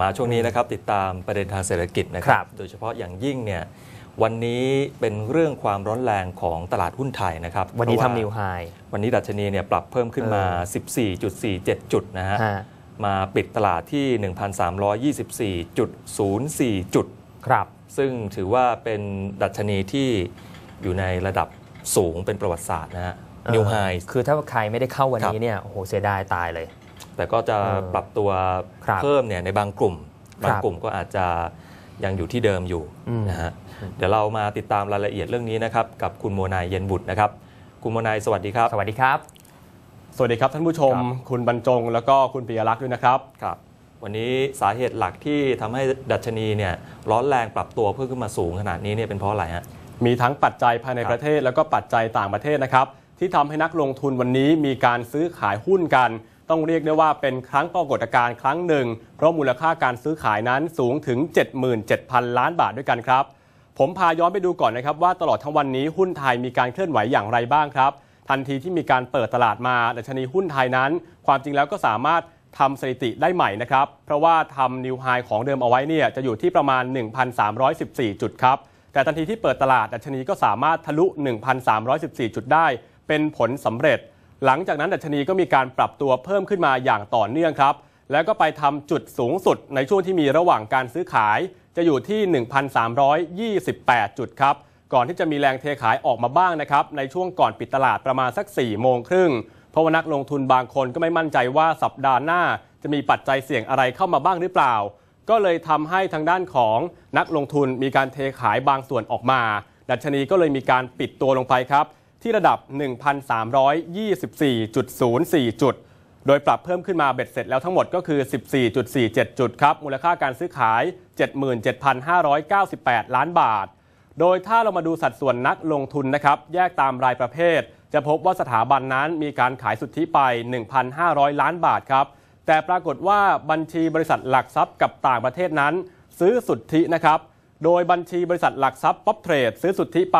มาช่วงนี้นะครับติดตามประเด็นทางเศรษฐกิจนะคครัรับบโดยเฉพาะอย่างยิ่งเนี่ยวันนี้เป็นเรื่องความร้อนแรงของตลาดหุ้นไทยนะครับ วันนี้เพราะาทำนิวไฮวันนี้ดัชนีเนี่ยปรับเพิ่มขึ้นมา 14.47 จุดนะฮะฮะมาปิดตลาดที่ 1,324.04 จุดครับ ซึ่งถือว่าเป็นดัชนีที่อยู่ในระดับสูงเป็นประวัติศาสตร์นะฮะนิวไฮคือถ้าใครไม่ได้เข้าวันครับนี้เนี่ยโอ้โหเสียดายตายเลย แต่ก็จะเออปรับตัวครับเพิ่มเนี่ยในบางกลุ่ม บางครับกลุ่มก็อาจจะยังอยู่ที่เดิมอยู่อืมนะฮะเดี๋ยวเรามาติดตามรายละเอียดเรื่องนี้นะครับกับคุณโมนายเย็นบุตรนะครับ คุณโมนายสวัสดีครับ สวัสดีครับ สวัสดีครับท่านผู้ชมครับคุณบรรจง แล้วก็คุณปิยลักษณ์ด้วยนะครับครับ วันนี้สาเหตุหลักที่ทำให้ดัชนีเนี่ยร้อนแรงปรับตัวเพิ่มขึ้นมาสูงขนาดนี้เนี่ยเป็นเพราะอะไรฮะมีทั้งปัจจัยภายในครับประเทศแล้วก็ปัจจัยต่างประเทศนะครับที่ทำให้นักลงทุนวันนี้มีการซื้อขายหุ้นกัน ต้องเรียกได้ว่าเป็นครั้งปรากฏการณ์ครั้งหนึ่ง เพราะมูลค่าการซื้อขายนั้นสูงถึง 77,000 ล้านบาทด้วยกันครับ ผมพาย้อนไปดูก่อนนะครับว่าตลอดทั้งวันนี้หุ้นไทยมีการเคลื่อนไหวอย่างไรบ้างครับ ทันทีที่มีการเปิดตลาดมาดัชนีหุ้นไทยนั้น ความจริงแล้วก็สามารถทำสถิติได้ใหม่นะครับ เพราะว่าทำนิวไฮของเดิมเอาไว้เนี่ยจะอยู่ที่ประมาณ 1,314 จุดครับ แต่ทันทีที่เปิดตลาดดัชนีก็สามารถทะลุ 1,314 จุดได้ เป็นผลสำเร็จ หลังจากนั้นดัชนีก็มีการปรับตัวเพิ่มขึ้นมาอย่างต่อเนื่องครับ แล้วก็ไปทำจุดสูงสุดในช่วงที่มีระหว่างการซื้อขาย จะอยู่ที่ 1,328 จุดครับ ก่อนที่จะมีแรงเทขายออกมาบ้างนะครับ ในช่วงก่อนปิดตลาดประมาณสัก 4 โมงครึ่ง เพราะว่านักลงทุนบางคนก็ไม่มั่นใจว่าสัปดาห์หน้า จะมีปัจจัยเสี่ยงอะไรเข้ามาบ้างหรือเปล่า ก็เลยทำให้ทางด้านของนักลงทุนมีการเทขายบางส่วนออกมา ดัชนีก็เลยมีการปิดตัวลงไปครับ ที่ระดับ 1,324.04 จุด โดยปรับเพิ่มขึ้นมาเบ็ดเสร็จแล้วทั้งหมดก็คือ 14.47 จุดครับ มูลค่าการซื้อขาย 77,598 ล้านบาท โดยถ้าเรามาดูสัดส่วนนักลงทุนนะครับ แยกตามรายประเภท จะพบว่าสถาบันนั้นมีการขายสุทธิไป 1,500 ล้านบาทครับ แต่ปรากฏว่าบัญชีบริษัทหลักทรัพย์กับต่างประเทศนั้น ซื้อสุทธินะครับ โดยบัญชีบริษัทหลักทรัพย์ป๊อปเทรดซื้อสุทธิไป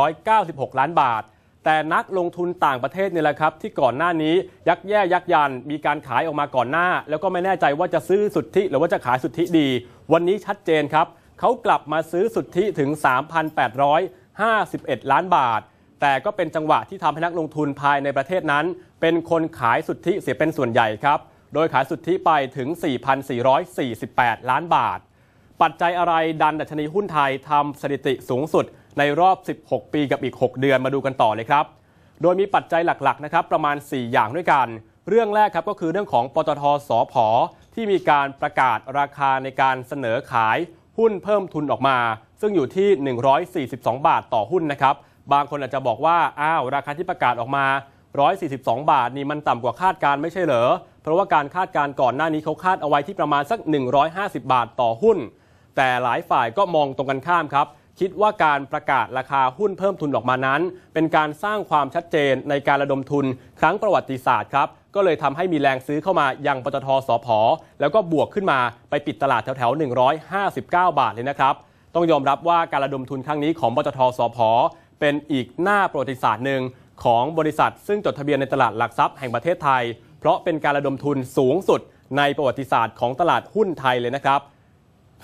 2,196 ล้านบาท แต่นักลงทุนต่างประเทศนี่แหละครับ ที่ก่อนหน้านี้ยักแย่ยักยัน มีการขายออกมาก่อนหน้า แล้วก็ไม่แน่ใจว่าจะซื้อสุทธิหรือว่าจะขายสุทธิดี วันนี้ชัดเจนครับเขากลับมาซื้อสุทธิถึง 3,851 ล้านบาท แต่ก็เป็นจังหวะที่ทำให้นักลงทุนภายในประเทศนั้น เป็นคนขายสุทธิเสียเป็นส่วนใหญ่ครับ โดยขายสุทธิไปถึง 4,448 ล้านบาท ปัจจัยอะไรดันดัชนีหุ้นไทยทำสถิติสูงสุดในรอบ 16 ปีกับอีก 6 เดือนมาดูกันต่อเลยครับ โดยมีปัจจัยหลักๆนะครับประมาณ 4 อย่างด้วยกัน เรื่องแรกครับก็คือเรื่องของปตทสอพอที่มีการประกาศราคาในการเสนอขายหุ้นเพิ่มทุนออกมา ซึ่งอยู่ที่ 142 บาทต่อหุ้นนะครับ บางคนอาจจะบอกว่าอ้าวราคาที่ประกาศออกมา 142 บาทนี่มันต่ำกว่าคาดการไม่ใช่เหรอเพราะว่าการคาดการก่อนหน้านี้เขาคาดเอาไว้ที่ประมาณสัก 150 บาทต่อหุ้น แต่หลายฝ่ายก็มองตรงกันข้ามครับ คิดว่าการประกาศราคาหุ้นเพิ่มทุนออกมานั้น เป็นการสร้างความชัดเจนในการระดมทุนครั้งประวัติศาสตร์ครับก็เลยทำให้มีแรงซื้อเข้ามายังปตทสพแล้วก็บวกขึ้นมาไปปิดตลาดแถวๆ 159 บาทเลยนะครับ ต้องยอมรับว่าการระดมทุนครั้งนี้ของปตทสพเป็นอีกหน้าประวัติศาสตร์หนึ่งของบริษัท ซึ่งจดทะเบียนในตลาดหลักทรัพย์แห่งประเทศไทย เพราะเป็นการระดมทุนสูงสุดในประวัติศาสตร์ของตลาดหุ้นไทยเลยนะครับ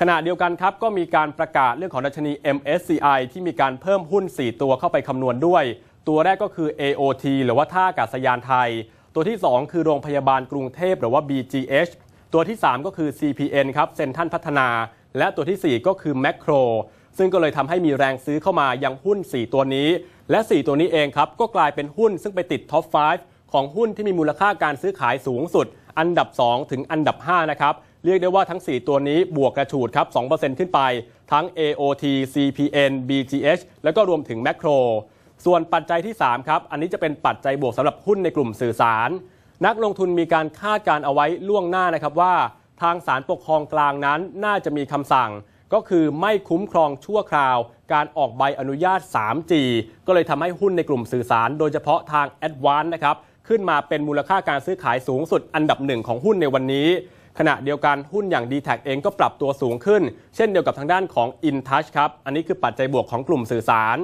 ขณะเดียวกันครับก็มีการประกาศเรื่องของดัชนี MSCI ที่มีการเพิ่มหุ้น 4 ตัวเข้าไปคำนวณด้วย ตัวแรกก็คือ AOT หรือว่าท่าอากาศยานไทย ตัวที่ 2 คือโรงพยาบาลกรุงเทพหรือว่า BGH ตัวที่ 3 ก็คือ CPN ครับเซ็นทรัลพัฒนา และตัวทีสี่4 ก็คือ Macro ซึ่งก็เลยทำให้มีแรงซื้อเข้ามายังหุ้น 4 ตัวนี้ และ 4 ตัวนี้เองครับก็กลายเป็นหุ้นซึ่งไปติดท็อป 5 ของหุ้นที่มีมูลค่าการซื้อขายสูงสุด อันดับ 2 ถึงอันดับ 5 นะครับ เรียกได้ว่าทั้ง 4 ตัวนี้บวกกระฉูดครับ 2%ขึ้นไป ทั้ง AOT CPN BGH แล้วก็รวมถึง Macro ส่วนปัจจัยที่ 3 ครับ อันนี้จะเป็นปัจจัยบวกสำหรับหุ้นในกลุ่มสื่อสาร นักลงทุนมีการคาดการเอาไว้ล่วงหน้านะครับว่า ทางศาลปกครองกลางนั้นน่าจะมีคำสั่งก็คือไม่คุ้มครองชั่วคราว การออกใบอนุญาต 3G ก็เลยทำให้หุ้นในกลุ่มสื่อสาร โดยเฉพาะทาง a d v a n c e นะครับ ขึ้นมาเป็นมูลค่าการซื้อขายสูงสุดอันดับหนึ่งของหุ้นในวันนี้ ขณะเดียวกันหุ้นอย่าง d t แทเองก็ปรับตัวสูงขึ้น เช่นเดียวกับทางด้านของ InTouch ครับ อันนี้คือปัจจัยบวกของกลุ่มสื่อสาร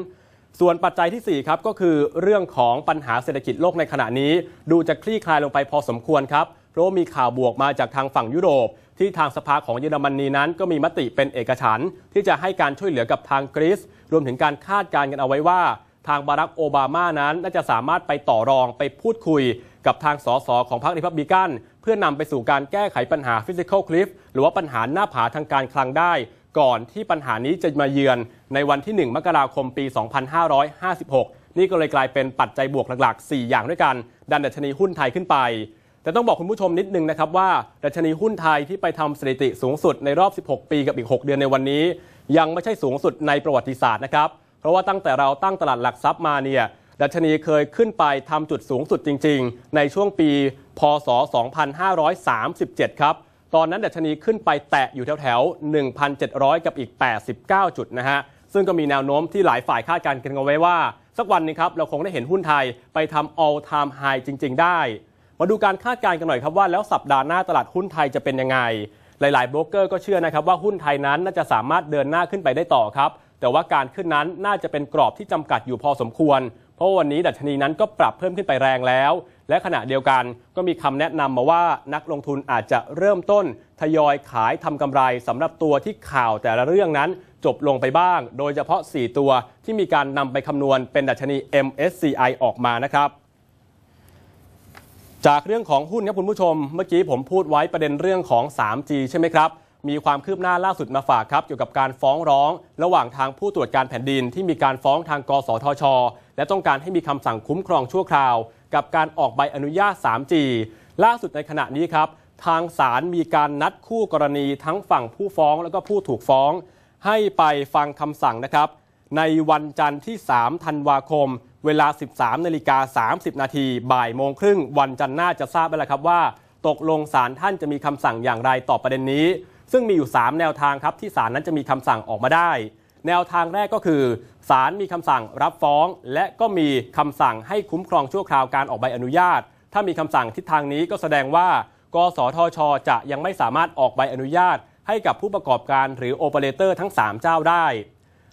ส่วนปัจจัยที่ 4 ครับ ก็คือเรื่องของปัญหาเศรษฐกิจโลกในขณะนี้ ดูจะคลี่คลายลงไปพอสมควรครับเพราะมีข่าวบวกมาจากทางฝั่งยุโรป ที่ที่ทางสภาของเยอรมนีนั้นก็มีมติเป็นเอกฉันท์ที่จะให้การช่วยเหลือกับทางกรีซรวมถึงการคาดการณ์กันเอาไว้ว่า ทางบารักโอบามานั้นน่าจะสามารถไปต่อรองไปพูดคุยกับทางสสของพรรคริพับลิกัน เพื่อนำไปสู่การแก้ไขปัญหาฟิสิก a l คลิฟหรือว่าปัญหาหน้าผาทางการคลังได้ ก่อนที่ปัญหานี้จะมาเยือนในวันที่ 1 มกราคมปี 2556 นี่ก็เลยกลายเป็นปัจจัยบวกหลักๆ 4 อย่างด้วยกัน ดันดัชนีหุ้นไทยขึ้นไปแต่ต้องบอกคุณผู้ชมนิดนึงนะครับว่าดัชนีหุ้นไทยที่ไปทำสถิติสูงสุดในรอบ 16 ปีกับอีก 6 เดือนในวันนี้ ยังไม่ใช่สูงสุดในประวัติศาสตร์นะครับ เพราะว่าตั้งแต่เราตั้งตลาดหลักทรัพย์มาเนี่ยดัชนีเคยขึ้นไปทำจุดสูงสุดจริง ๆ ในช่วงปี พศ 2537 ครับ ตอนนั้นดัชนีขึ้นไปแตะอยู่แถวๆ 1,700 กับอีก 89 จุดนะฮะ ซึ่งก็มีแนวโน้มที่หลายฝ่ายคาดการณ์กันเอาไว้ว่า สักวันนึงครับ เราคงได้เห็นหุ้นไทยไปทำ all time high จริง ๆ ได้ มาดูการคาดการณ์กันหน่อยครับว่าแล้วสัปดาห์หน้าตลาดหุ้นไทยจะเป็นยังไง หลายๆโบรกเกอร์ก็เชื่อนะครับว่าหุ้นไทยนั้นน่าจะสามารถเดินหน้าขึ้นไปได้ต่อครับ แต่ว่าการขึ้นนั้นน่าจะเป็นกรอบที่จำกัดอยู่พอสมควร เพราะวันนี้ดัชนีนั้นก็ปรับเพิ่มขึ้นไปแรงแล้ว และขณะเดียวกันก็มีคำแนะนำมาว่านักลงทุนอาจจะเริ่มต้น ทยอยขายทำกำไรสำหรับตัวที่ข่าวแต่ละเรื่องนั้นจบลงไปบ้าง โดยเฉพาะ 4 ตัวที่มีการนำไปคำนวณเป็นดัชนี MSCI ออกมานะครับจากเรื่องของหุ้นครับคุณผู้ชม เมื่อกี้ผมพูดไว้ประเด็นเรื่องของ 3G ใช่ไหมครับ มีความคืบหน้าล่าสุดมาฝากครับเกี่ยวกับการฟ้องร้อง ระหว่างทางผู้ตรวจการแผ่นดินที่มีการฟ้องทางกสทช และต้องการให้มีคำสั่งคุ้มครองชั่วคราว กับการออกใบอนุญาต 3G ล่าสุดในขณะนี้ครับ ทางศาลมีการนัดคู่กรณีทั้งฝั่งผู้ฟ้องแล้วก็ผู้ถูกฟ้อง ให้ไปฟังคำสั่งนะครับ ในวันจันทร์ที่ 3 ธันวาคม เวลา 13นาฬิกา30 นาทีบ่ายโมงครึ่งวันจันทร์หน้าจะทราบไปแล้วครับว่า ตกลงศาลท่านจะมีคำสั่งอย่างไรต่อประเด็นนี้ ซึ่งมีอยู่ 3 แนวทางครับที่ศาลนั้นจะมีคำสั่งออกมาได้ แนวทางแรกก็คือศาลมีคำสั่งรับฟ้อง และก็มีคำสั่งให้คุ้มครองชั่วคราวการออกใบอนุญาต ถ้ามีคำสั่งทิศทางนี้ก็แสดงว่ากสทช จะยังไม่สามารถออกใบอนุญาต ให้กับผู้ประกอบการหรือโอเปอเรเตอร์ทั้ง 3 เจ้าได้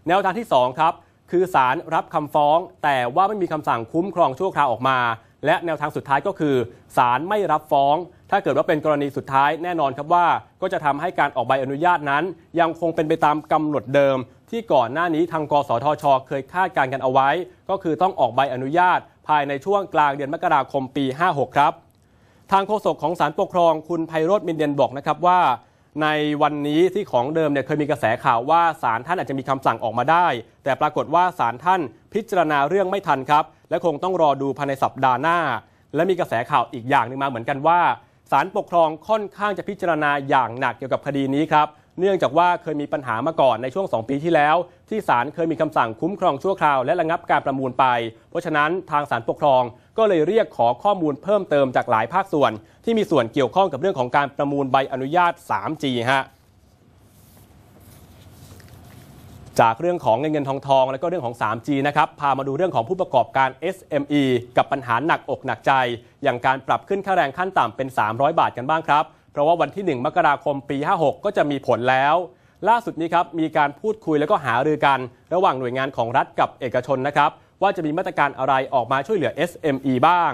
แนวทางที่ 2 ครับ คือศาลรับคำฟ้อง แต่ว่าไม่มีคำสั่งคุ้มครองชั่วคราวออกมา และแนวทางสุดท้ายก็คือศาลไม่รับฟ้อง ถ้าเกิดว่าเป็นกรณีสุดท้ายแน่นอนครับว่า ก็จะทำให้การออกใบอนุญาตนั้น ยังคงเป็นไปตามกำหนดเดิม ที่ก่อนหน้านี้ทางกสทช เคยคาดการณ์กันเอาไว้ ก็คือต้องออกใบอนุญาต ภายในช่วงกลางเดือนมกราคมปี 56 ครับ ทางโฆษกของศาลปกครองคุณไพโรธมินเดนบอกนะครับว่า ในวันนี้ที่ของเดิมเนี่ยเคยมีกระแสข่าวว่าศาลท่านอาจจะมีคำสั่งออกมาได้ แต่ปรากฏว่าศาลท่านพิจารณาเรื่องไม่ทันครับ และคงต้องรอดูภายในสัปดาห์หน้า และมีกระแสข่าวอีกอย่างหนึ่งมาเหมือนกันว่า ศาลปกครองค่อนข้างจะพิจารณาอย่างหนักเกี่ยวกับคดีนี้ครับ เนื่องจากว่าเคยมีปัญหามาก่อนในช่วง 2 ปีที่แล้ว ที่ศาลเคยมีคำสั่งคุ้มครองชั่วคราวและระงับการประมูลไป เพราะฉะนั้นทางศาลปกครองก็เลยเรียกขอข้อมูลเพิ่มเติมจากหลายภาคส่วน ที่มีส่วนเกี่ยวข้องกับเรื่องของการประมูลใบอนุญาต 3G ฮะ จากเรื่องของเงินเงินทองทองแล้วก็เรื่องของ 3G นะครับพามาดูเรื่องของผู้ประกอบการ SME กับปัญหาหนักอกหนักใจ อย่างการปรับขึ้นค่าแรงขั้นต่ำเป็น 300 บาทกันบ้างครับ เพราะว่าวันที่ 1 มกราคมปี 56 ก็จะมีผลแล้ว ล่าสุดนี้ครับมีการพูดคุยแล้วก็หารือกัน ระหว่างหน่วยงานของรัฐกับเอกชนนะครับว่าจะมีมาตรการอะไรออกมาช่วยเหลือ SME บ้าง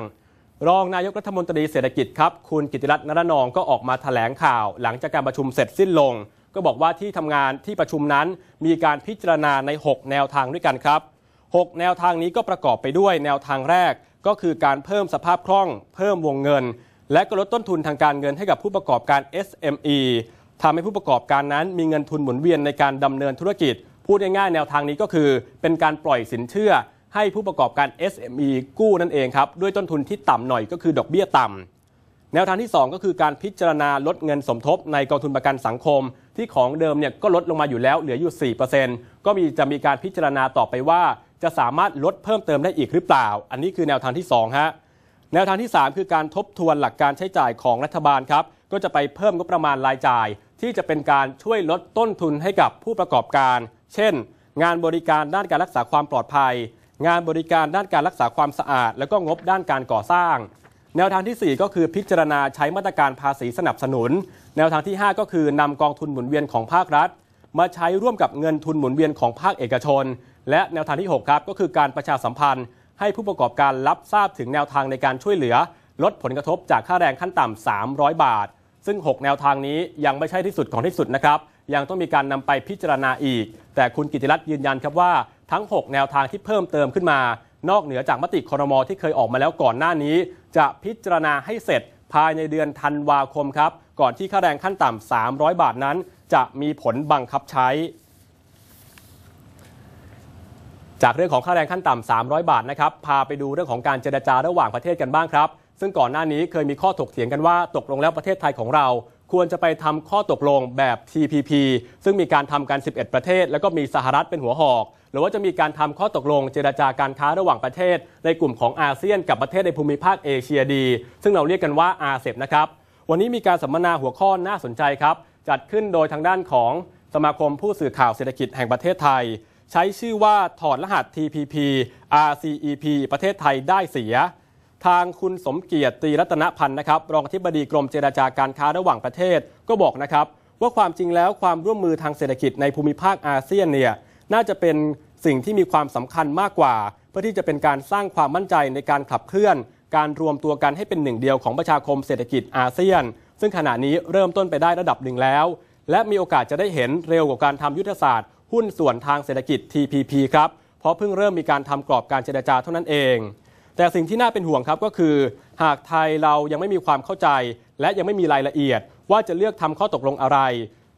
รองนายกรัฐมนตรีเศรษฐกิจครับคุณกิติรัตน์นรนองก็ออกมาแถลงข่าว หลังจากการประชุมเสร็จสิ้นลง ก็บอกว่าที่ทำงานที่ประชุมนั้นมีการพิจารณาใน 6 แนวทางด้วยกันครับ 6 แนวทางนี้ก็ประกอบไปด้วยแนวทางแรก ก็คือการเพิ่มสภาพคล่อง เพิ่มวงเงิน และก็ลดต้นทุนทางการเงินให้กับผู้ประกอบการ SME ทำให้ผู้ประกอบการนั้นมีเงินทุนหมุนเวียนในการดำเนินธุรกิจ พูดง่ายๆแนวทางนี้ก็คือ เป็นการปล่อยสินเชื่อให้ผู้ประกอบการ SME กู้นั่นเองครับด้วยต้นทุนที่ต่ำหน่อยก็คือดอกเบี้ยต่ำ แนวทางที่ 2 ก็คือการพิจารณาลดเงินสมทบในกองทุนประกันสังคม ที่ของเดิมเนี่ยก็ลดลงมาอยู่แล้วเหลืออยู่ 4%ก็มีจะมีการพิจารณาต่อไปว่า จะสามารถลดเพิ่มเติมได้อีกหรือเปล่า อันนี้คือแนวทางที่2ฮะแนวทางที่ 3 คือการทบทวนหลักการใช้จ่ายของรัฐบาลครับก็จะไปเพิ่มงบประมาณรายจ่าย ที่จะเป็นการช่วยลดต้นทุนให้กับผู้ประกอบการ เช่น งานบริการด้านการรักษาความปลอดภัย งานบริการด้านการรักษาความสะอาด แล้วก็งบด้านการก่อสร้าง แนวทางที่ 4 ก็คือพิจารณาใช้มาตรการภาษีสนับสนุน แนวทางที่ 5 ก็คือนำกองทุนหมุนเวียนของภาครัฐ มาใช้ร่วมกับเงินทุนหมุนเวียนของภาคเอกชน และแนวทางที่ 6 ครับ ก็คือการประชาสัมพันธ์ ให้ผู้ประกอบการรับทราบถึงแนวทางในการช่วยเหลือ ลดผลกระทบจากค่าแรงขั้นต่ำ300 บาท ซึ่ง 6 แนวทางนี้ยังไม่ใช่ที่สุดของที่สุดนะครับยังต้องมีการนำไปพิจารณาอีก แต่คุณกิติรัตน์ยืนยันครับว่าทั้ง 6 แนวทางที่เพิ่มเติมขึ้นมา นอกเหนือจากมติครมอที่เคยออกมาแล้วก่อนหน้านี้ จะพิจารณาให้เสร็จภายในเดือนธันวาคมครับ ก่อนที่ค่าแรงขั้นต่ำ 300 บาทนั้น จะมีผลบังคับใช้ จากเรื่องของค่าแรงขั้นต่ำ 300 บาทนะครับ พาไปดูเรื่องของการเจรจาระหว่างประเทศกันบ้างครับ ซึ่งก่อนหน้านี้เคยมีข้อถกเถียงกันว่าตกลงแล้วประเทศไทยของเรา ควรจะไปทำข้อตกลงแบบ TPP ซึ่งมีการทำกัน 11 ประเทศ แล้วก็มีสหรัฐเป็นหัวหอก หรือว่าจะมีการทำข้อตกลงเจรจาการค้าระหว่างประเทศ ในกลุ่มของอาเซียนกับประเทศในภูมิภาคเอเชียดี ซึ่งเราเรียกกันว่าอาเซบนะครับ วันนี้มีการสัมมนาหัวข้อน่าสนใจครับ จัดขึ้นโดยทางด้านของสมาคมผู้สื่อข่าวเศรษฐกิจแห่งประเทศไทย ใช้ชื่อว่าถอดรหัส TPP RCEP ประเทศไทยได้เสีย ทางคุณสมเกียรติตรีรัตนพันธ์นะครับรองอธิบดีกรมเจราจาการค้าระหว่างประเทศก็บอกนะครับว่าความจริงแล้วความร่วมมือทางเศรษฐกิจในภูมิภาคอาเซียนเนี่ยน่าจะเป็นสิ่งที่มีความสำคัญมากกว่า เพื่อที่จะเป็นการสร้างความมั่นใจในการขับเคลื่อน การรวมตัวกันให้เป็นหนึ่งเดียวของประชาคมเศรษฐกิจอาเซียน ซึ่งขณะนี้เริ่มต้นไปได้ระดับหนึ่งแล้ว และมีโอกาสจะได้เห็นเร็วกว่าการทำยุทธศาสตร์ หุ้นส่วนทางเศรษฐกิจ TPP ครับเพราะเพิ่งเริ่มมีการทำกรอบการเจรจาเท่านั้นเอง แต่สิ่งที่น่าเป็นห่วงครับก็คือ หากไทยเรายังไม่มีความเข้าใจ และยังไม่มีรายละเอียด ว่าจะเลือกทำข้อตกลงอะไร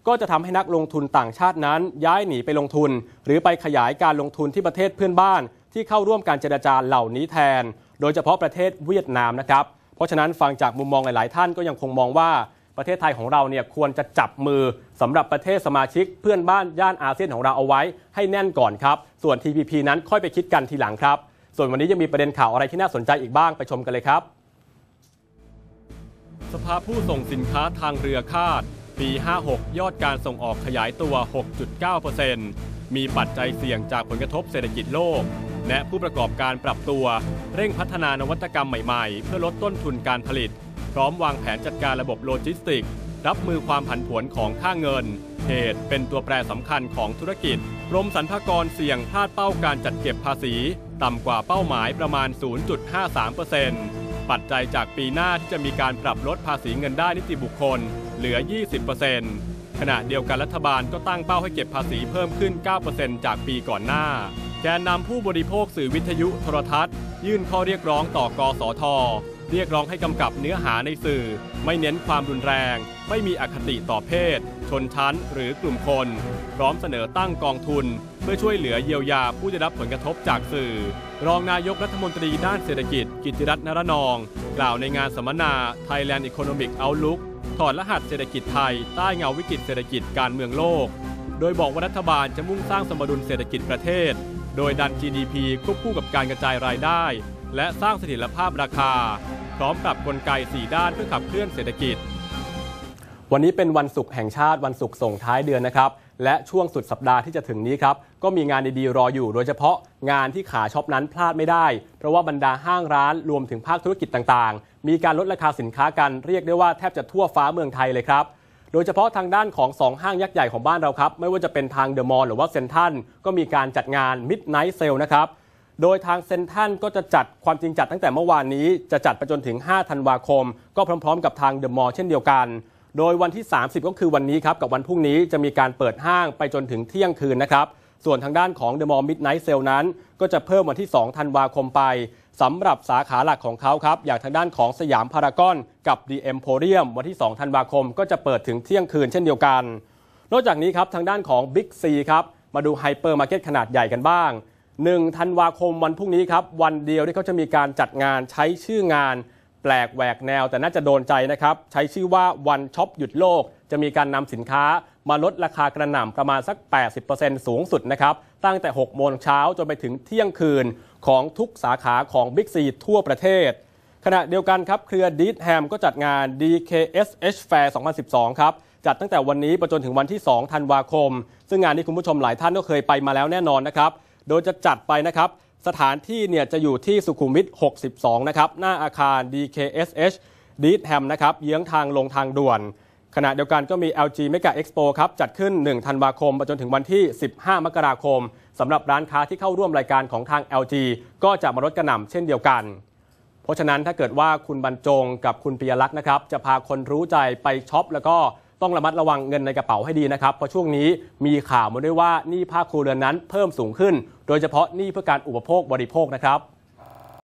ก็จะทำให้นักลงทุนต่างชาตินั้น ย้ายหนีไปลงทุน หรือไปขยายการลงทุนที่ประเทศเพื่อนบ้าน ที่เข้าร่วมการเจรจาเหล่านี้แทน โดยเฉพาะประเทศเวียดนามนะครับเพราะฉะนั้นฟังจากมุมมองหลาย ๆ ท่านก็ยังคงมองว่าประเทศไทยของเราเนี่ยควรจะจับมือสำหรับประเทศสมาชิกเพื่อนบ้านย่านอาเซียนของเราเอาไว้ให้แน่นก่อนครับ ส่วน TPP นั้นค่อยไปคิดกันทีหลังครับ ส่วนวันนี้ยังมีประเด็นข่าวอะไรที่น่าสนใจอีกบ้างไปชมกันเลยครับ สภาผู้ส่งสินค้าทางเรือคาด ปี 56 ยอดการส่งออกขยายตัว 6.9%มีปัจจัยเสี่ยงจากผลกระทบเศรษฐกิจโลก และผู้ประกอบการปรับตัว เร่งพัฒนานวัตกรรมใหม่ๆ เพื่อลดต้นทุนการผลิต พร้อมวางแผนจัดการระบบโลจิสติก รับมือความผันผวนของค่าเงิน เหตุเป็นตัวแปรสำคัญของธุรกิจ กรมสรรพากรเสี่ยงพลาดเป้าการจัดเก็บภาษี ต่ำกว่าเป้าหมายประมาณ 0.53%ปัจจัยจากปีหน้าที่จะมีการปรับลดภาษีเงินได้นิติบุคคล เหลือ 20%ขณะเดียวกันรัฐบาลก็ตั้งเป้าให้เก็บภาษีเพิ่มขึ้น 9%จากปีก่อนหน้าแกนนำผู้บริโภคสื่อวิทยุโทรทัศน์ ยื่นข้อเรียกร้องต่อกสท เรียกร้องให้กำกับเนื้อหาในสื่อ ไม่เน้นความรุนแรง ไม่มีอคติต่อเพศ ชนชั้นหรือกลุ่มคน พร้อมเสนอตั้งกองทุน เพื่อช่วยเหลือเยียวยาผู้ได้รับผลกระทบจากสื่อ รองนายกรัฐมนตรีด้านเศรษฐกิจ กิติรัตน์นรนอง กล่าวในงานสัมมนา Thailand Economic Outlook ถอดรหัสเศรษฐกิจไทยใต้เงาวิกฤตเศรษฐกิจการเมืองโลก โดยบอกว่ารัฐบาลจะมุ่งสร้างสมดุลเศรษฐกิจประเทศ โดยดัน GDP ควบคู่กับการกระจายรายได้ และสร้างเสถียรภาพราคา พร้อมกับกลไก 4 ด้านเพื่อขับเคลื่อนเศรษฐกิจ วันนี้เป็นวันศุกร์แห่งชาติวันศุกร์ส่งท้ายเดือนนะครับ และช่วงสุดสัปดาห์ที่จะถึงนี้ครับ ก็มีงานดีๆรออยู่ โดยเฉพาะงานที่ขาช็อปนั้นพลาดไม่ได้ เพราะว่าบรรดาห้างร้านรวมถึงภาคธุรกิจต่างๆ มีการลดราคาสินค้ากันเรียกได้ว่าแทบจะทั่วฟ้าเมืองไทยเลยครับโดยเฉพาะทางด้านของ 2 ห้างยักษ์ใหญ่ของบ้านเราครับ ไม่ว่าจะเป็นทางเดอะมอลล์หรือว่าเซ็นทัลก็มีการจัดงาน Midnight Sale นะครับโดยทางเซ็นทัลก็จะจัดความจริงจัดตั้งแต่เมื่อวานนี้ จะจัดไปจนถึง 5 ธันวาคม ก็พร้อมๆ กับทางเดอะมอลล์เช่นเดียวกัน โดยวันที่ 30 ก็คือวันนี้ครับกับวันพรุ่งนี้จะมีการเปิดห้างไปจนถึงเที่ยงคืนนะครับ ส่วนทางด้านของ The Mall Midnight Sale นั้น ก็จะเพิ่มวันที่ 2 ธันวาคมไปสำหรับสาขาหลักของเขาครับ อย่างทางด้านของสยามพารากอนกับ The Emporium วันที่ 2 ธันวาคม ก็จะเปิดถึงเที่ยงคืนเช่นเดียวกัน นอกจากนี้ครับทางด้านของ Big C ครับมาดูไฮเปอร์มาร์เก็ตขนาดใหญ่กันบ้าง1ธันวาคมวันพรุ่งนี้ครับวันเดียวที่เขาจะมีการจัดงานใช้ชื่องาน ปลกแหวกแนว แต่น่าจะโดนใจนะครับ ใช้ชื่อว่าวันช็อปหยุดโลก จะมีการนำสินค้ามาลดราคากระหน่ำประมาณสัก 80%สูงสุดนะครับ ตั้งแต่ 6 โมงเช้าจนไปถึงเที่ยงคืนของทุกสาขาของ Big C ทั่วประเทศ ขณะเดียวกันครับ เครือดีดแฮมก็จัดงาน DKSH Fair 2012 ครับ จัดตั้งแต่วันนี้ไปจนถึงวันที่ 2 ธันวาคม ซึ่งงานนี้คุณผู้ชมหลายท่านก็เคยไปมาแล้วแน่นอนนะครับ โดยจะจัดไปนะครับ สถานที่เนี่ยจะอยู่ที่สุขุมวิท 62 นะครับ หน้าอาคาร DKSH ดีดแฮมนะครับ เยื้องทางลงทางด่วน ขณะเดียวกันก็มี LG Mega Expo ครับ จัดขึ้น 1 ธันวาคมไปจนถึงวันที่ 15 มกราคมสำหรับร้านค้าที่เข้าร่วมรายการของทาง LG ก็จะมาลดกระหน่ำเช่นเดียวกัน เพราะฉะนั้นถ้าเกิดว่าคุณบรรจงกับคุณปิยลักษณ์นะครับ จะพาคนรู้ใจไปช็อปแล้วก็ ต้องระมัดระวังเงินในกระเป๋าให้ดีนะครับ เพราะช่วงนี้มีข่าวมาด้วยว่าหนี้ภาคครัวเรือนนั้นเพิ่มสูงขึ้น โดยเฉพาะหนี้เพื่อการอุปโภคบริโภคนะครับ